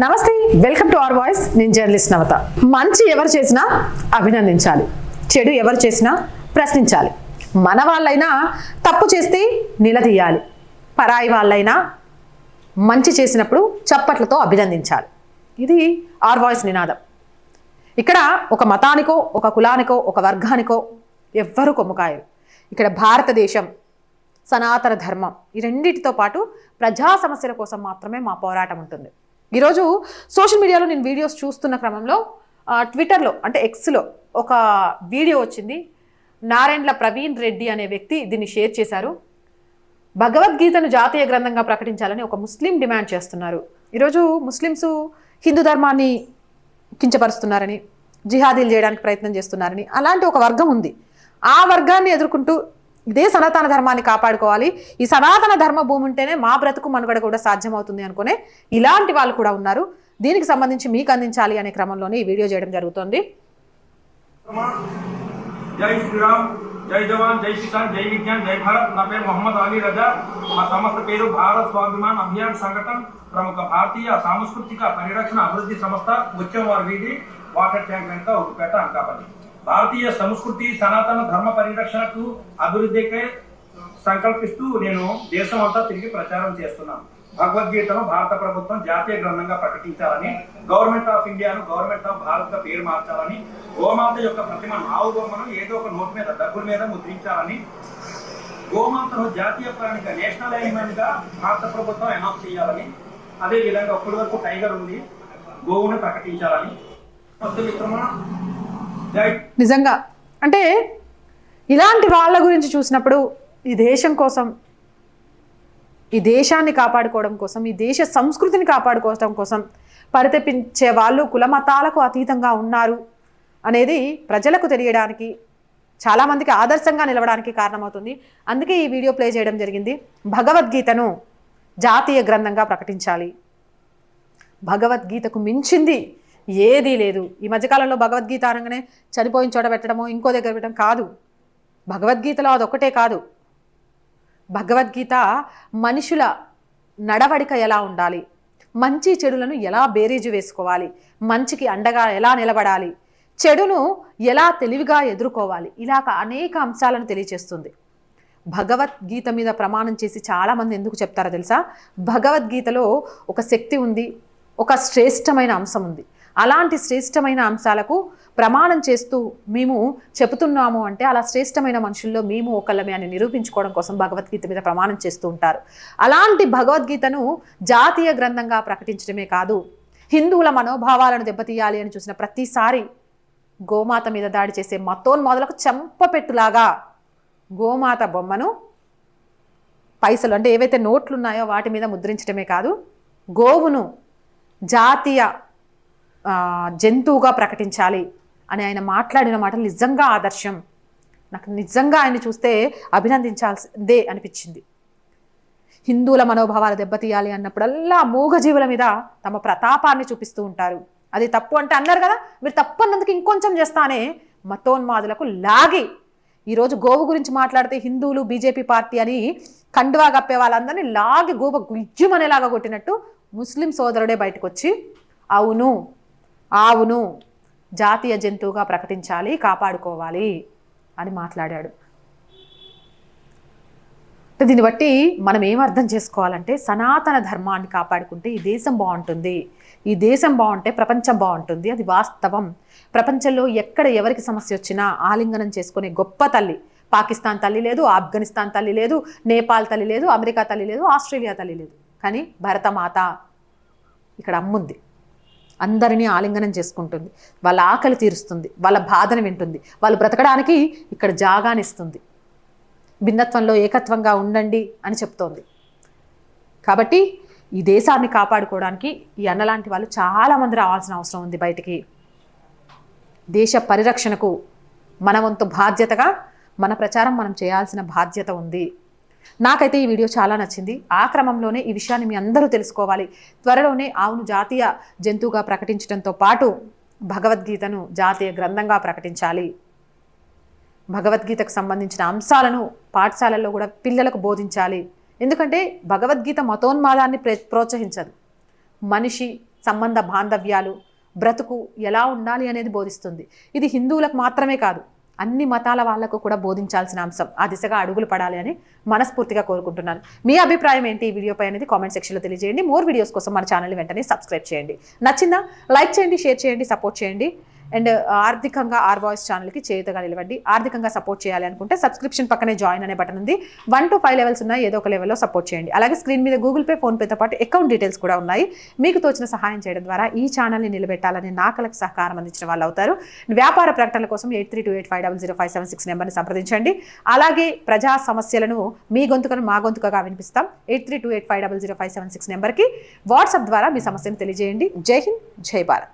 నమస్తే welcome to our voice. నేను journalist నవత. మంచి ఎవరు చేసినా అభినందించాలి. చెడు ఎవరు చేసినా ప్రశ్నించాలి. మన వాళ్ళైనా తప్పు చేస్తే నిలదీయాలి. పరాయి వాళ్ళైనా మంచి చేసినప్పుడు చప్పట్లతో అభినందించాలి. ఇది ఆర్ వాయిస్ నినాదం. ఇక్కడ ఒక మతానికో ఒక కులానికో ఒక వర్గానికో ఎవ్వరూ కొమ్ముకాయరు. ఇక్కడ భారతదేశం సనాతన ధర్మం ఈ రెండింటితో పాటు ప్రజా సమస్యల కోసం మాత్రమే మా పోరాటం ఉంటుంది. ఈరోజు సోషల్ మీడియాలో నేను వీడియోస్ చూస్తున్న క్రమంలో ట్విట్టర్లో అంటే ఎక్స్లో ఒక వీడియో వచ్చింది. నారాయణల ప్రవీణ్ రెడ్డి అనే వ్యక్తి దీన్ని షేర్ చేశారు. భగవద్గీతను జాతీయ గ్రంథంగా ప్రకటించాలని ఒక ముస్లిం డిమాండ్ చేస్తున్నారు. ఈరోజు ముస్లిమ్స్ హిందూ ధర్మాన్ని కించపరుస్తున్నారని జిహాదీలు చేయడానికి ప్రయత్నం చేస్తున్నారని అలాంటి ఒక వర్గం ఉంది. ఆ వర్గాన్ని ఎదుర్కొంటూ ఇదే సనాతన ధర్మాన్ని కాపాడుకోవాలి. ఈ సనాతన ధర్మ భూమి ఉంటేనే మా బ్రతుకు మనుగడ కూడా సాధ్యమవుతుంది అనుకునే ఇలాంటి వాళ్ళు కూడా ఉన్నారు. దీనికి సంబంధించి మీకు అందించాలి అనే క్రమంలోనే ఈ వీడియో చేయడం జరుగుతుంది. జై శ్రీరామ్ జై జవాన్ జై కిసాన్ జై విజ్ఞాన్ జై భారత్. నా పేరు మొహమ్మద్ అలీ రజా. మా సంస్థ పేరు భారత్ స్వాభిమాన్ అభియాన్ సంఘటన. ప్రముఖ భారతీయ సాంస్కృతిక పరిరక్షణ అభివృద్ధి సంస్థ ముత్యంవారి వీధి వాటర్ ట్యాంక్ వెంట ఉప్పుపేట అంకాపల్లి భారతీయ సంస్కృతి సనాతన ధర్మ పరిరక్షణకు అభివృద్ధికై సంకల్పిస్తూ నేను దేశం అంతా తిరిగి ప్రచారం చేస్తున్నాను. భగవద్గీతను భారత ప్రభుత్వం జాతీయ గ్రంథంగా ప్రకటించాలని గవర్నమెంట్ ఆఫ్ ఇండియాను గవర్నమెంట్ ఆఫ్ భారత్గా పేరు మార్చాలని గోమాత యొక్క ప్రతిమ నావు బొమ్మను ఏదో ఒక నోటు మీద డబ్బుల మీద ముద్రించాలని గోమాతను జాతీయ ప్రాణిగా నేషనల్ యానిమల్గా భారత ప్రభుత్వం అనౌన్స్ చేయాలని అదే విధంగా అప్పటి వరకు టైగర్ ఉంది గోవును ప్రకటించాలని. మిత్రమా నిజంగా. అంటే ఇలాంటి వాళ్ళ గురించి చూసినప్పుడు ఈ దేశం కోసం ఈ దేశాన్ని కాపాడుకోవడం కోసం ఈ దేశ సంస్కృతిని కాపాడుకోవడం కోసం పరితపించే వాళ్ళు కులమతాలకు అతీతంగా ఉన్నారు అనేది ప్రజలకు తెలియడానికి చాలామందికి ఆదర్శంగా నిలవడానికి కారణమవుతుంది. అందుకే ఈ వీడియో ప్లే చేయడం జరిగింది. భగవద్గీతను జాతీయ గ్రంథంగా ప్రకటించాలి. భగవద్గీతకు మించింది ఏదీ లేదు. ఈ మధ్యకాలంలో భగవద్గీత అనగానే చనిపోయిన చోట పెట్టడమో ఇంకో దగ్గర పెట్టడం కాదు. భగవద్గీతలో అదొక్కటే కాదు. భగవద్గీత మనుషుల నడవడిక ఎలా ఉండాలి? మంచి చెడులను ఎలా బేరీజు వేసుకోవాలి? మంచికి అండగా ఎలా నిలబడాలి? చెడును ఎలా తెలివిగా ఎదుర్కోవాలి? ఇలాగ అనేక అంశాలను తెలియచేస్తుంది. భగవద్గీత మీద ప్రమాణం చేసి చాలామంది ఎందుకు చెప్తారో తెలుసా? భగవద్గీతలో ఒక శక్తి ఉంది ఒక శ్రేష్టమైన అంశం ఉంది. అలాంటి శ్రేష్టమైన అంశాలకు ప్రమాణం చేస్తూ మేము చెబుతున్నాము అంటే అలా శ్రేష్టమైన మనుషుల్లో మేము ఒకళ్ళమే అని నిరూపించుకోవడం కోసం భగవద్గీత మీద ప్రమాణం చేస్తూ ఉంటారు. అలాంటి భగవద్గీతను జాతీయ గ్రంథంగా ప్రకటించడమే కాదు హిందువుల మనోభావాలను దెబ్బతీయాలి అని చూసిన ప్రతిసారి గోమాత మీద దాడి చేసే మతోన్మాదులకు చెంపపెట్టులాగా గోమాత బొమ్మను పైసలు అంటే ఏవైతే నోట్లు ఉన్నాయో వాటి మీద ముద్రించడమే కాదు గోవును జాతీయ జంతువుగా ప్రకటించాలి అని ఆయన మాట్లాడిన మాటలు నిజంగా ఆదర్శం. నాకు నిజంగా ఆయన చూస్తే అభినందించాల్సిందే అనిపించింది. హిందువుల మనోభావాలు దెబ్బతీయాలి అన్నప్పుడల్లా మూగజీవుల మీద తమ ప్రతాపాన్ని చూపిస్తూ ఉంటారు. అది తప్పు అంటే అన్నారు కదా మీరు తప్పు అన్నందుకు ఇంకొంచెం చేస్తానే మతోన్మాదులకు లాగి. ఈరోజు గోవు గురించి మాట్లాడితే హిందువులు బీజేపీ పార్టీ అని కండువా కప్పే వాళ్ళందరినీ లాగి గోవ గుజ్జుమనేలాగా కొట్టినట్టు ముస్లిం సోదరుడే బయటకు వచ్చి అవును ఆవును జాతీయ జంతువుగా ప్రకటించాలి కాపాడుకోవాలి అని మాట్లాడాడు. దీన్ని బట్టి మనం ఏం అర్థం చేసుకోవాలంటే సనాతన ధర్మాన్ని కాపాడుకుంటే ఈ దేశం బాగుంటుంది. ఈ దేశం బాగుంటే ప్రపంచం బాగుంటుంది. అది వాస్తవం. ప్రపంచంలో ఎక్కడ ఎవరికి సమస్య వచ్చినా ఆలింగనం చేసుకునే గొప్ప తల్లి పాకిస్తాన్ తల్లి లేదు ఆఫ్ఘనిస్తాన్ తల్లి లేదు నేపాల్ తల్లి లేదు అమెరికా తల్లి లేదు ఆస్ట్రేలియా తల్లి లేదు. కానీ భరతమాత ఇక్కడ అమ్ముంది. అందరినీ ఆలింగనం చేసుకుంటుంది. వాళ్ళ ఆకలి తీరుస్తుంది. వాళ్ళ బాధను వింటుంది. వాళ్ళు బ్రతకడానికి ఇక్కడ జాగానిస్తుంది భిన్నత్వంలో ఏకత్వంగా ఉండండి అని చెప్తోంది. కాబట్టి ఈ దేశాన్ని కాపాడుకోవడానికి ఈ అన్నలాంటి వాళ్ళు చాలామంది రావాల్సిన అవసరం ఉంది బయటికి. దేశ పరిరక్షణకు మన వంతు బాధ్యతగా మన ప్రచారం మనం చేయాల్సిన బాధ్యత ఉంది. నాకైతే ఈ వీడియో చాలా నచ్చింది. ఆ క్రమంలోనే ఈ విషయాన్ని మీ అందరూ తెలుసుకోవాలి. త్వరలోనే ఆవును జాతీయ జంతువుగా ప్రకటించడంతో పాటు భగవద్గీతను జాతీయ గ్రంథంగా ప్రకటించాలి. భగవద్గీతకు సంబంధించిన అంశాలను పాఠశాలల్లో కూడా పిల్లలకు బోధించాలి. ఎందుకంటే భగవద్గీత మతోన్మాదాన్ని ప్రే ప్రోత్సహించదు. మనిషి సంబంధ బాంధవ్యాలు బ్రతుకు ఎలా ఉండాలి అనేది బోధిస్తుంది. ఇది హిందువులకు మాత్రమే కాదు అన్ని మతాల వాళ్ళకు కూడా బోధించాల్సిన అంశం. ఆ దిశగా అడుగులు పడాలి అని మనస్ఫూర్తిగా కోరుకుంటున్నాను. మీ అభిప్రాయం ఏంటి? ఈ వీడియోపై అనేది కామెంట్ సెక్షన్లో తెలియజేయండి. మోర్ వీడియోస్ కోసం మన ఛానల్ వెంటనే సబ్స్క్రైబ్ చేయండి. నచ్చిందా? లైక్ చేయండి షేర్ చేయండి సపోర్ట్ చేయండి. అండ్ ఆర్థికంగా ఆర్ వాయిస్ ఛానల్కి చేయుతగా నిలవండి. ఆర్థికంగా సపోర్ట్ చేయాలి అనుకుంటే సబ్స్క్రిప్షన్ పక్కనే జాయిన్ అనే బటన్ ఉంది. వన్ టు ఫైవ్ లెవెల్స్ ఉన్నాయి. ఏదో ఒక లెవెల్లో సపోర్ట్ చేయండి. అలాగే స్క్రీన్ మీద గూగుల్ పే ఫోన్పేతో పాటు అకౌంట్ డీటెయిల్స్ కూడా ఉన్నాయి. మీకు తోచిన సహాయం చేయడం ద్వారా ఈ ఛానల్ని నిలబెట్టాలని నాకలకు సహకారం అందించిన వాళ్ళు అవుతారు. వ్యాపార ప్రకటనల కోసం eight three two eight five double zero five seven six నెంబర్ని సంప్రదించండి. అలాగే ప్రజా సమస్యలను మీ గొంతుకను మా గొంతుకగా వినిపిస్తాం. Eight three two eight five double zero five seven six నెంబర్కి. వాట్సాప్ ద్వారా మీ సమస్యను తెలియజేయండి. జై హింద్ జై భారత్.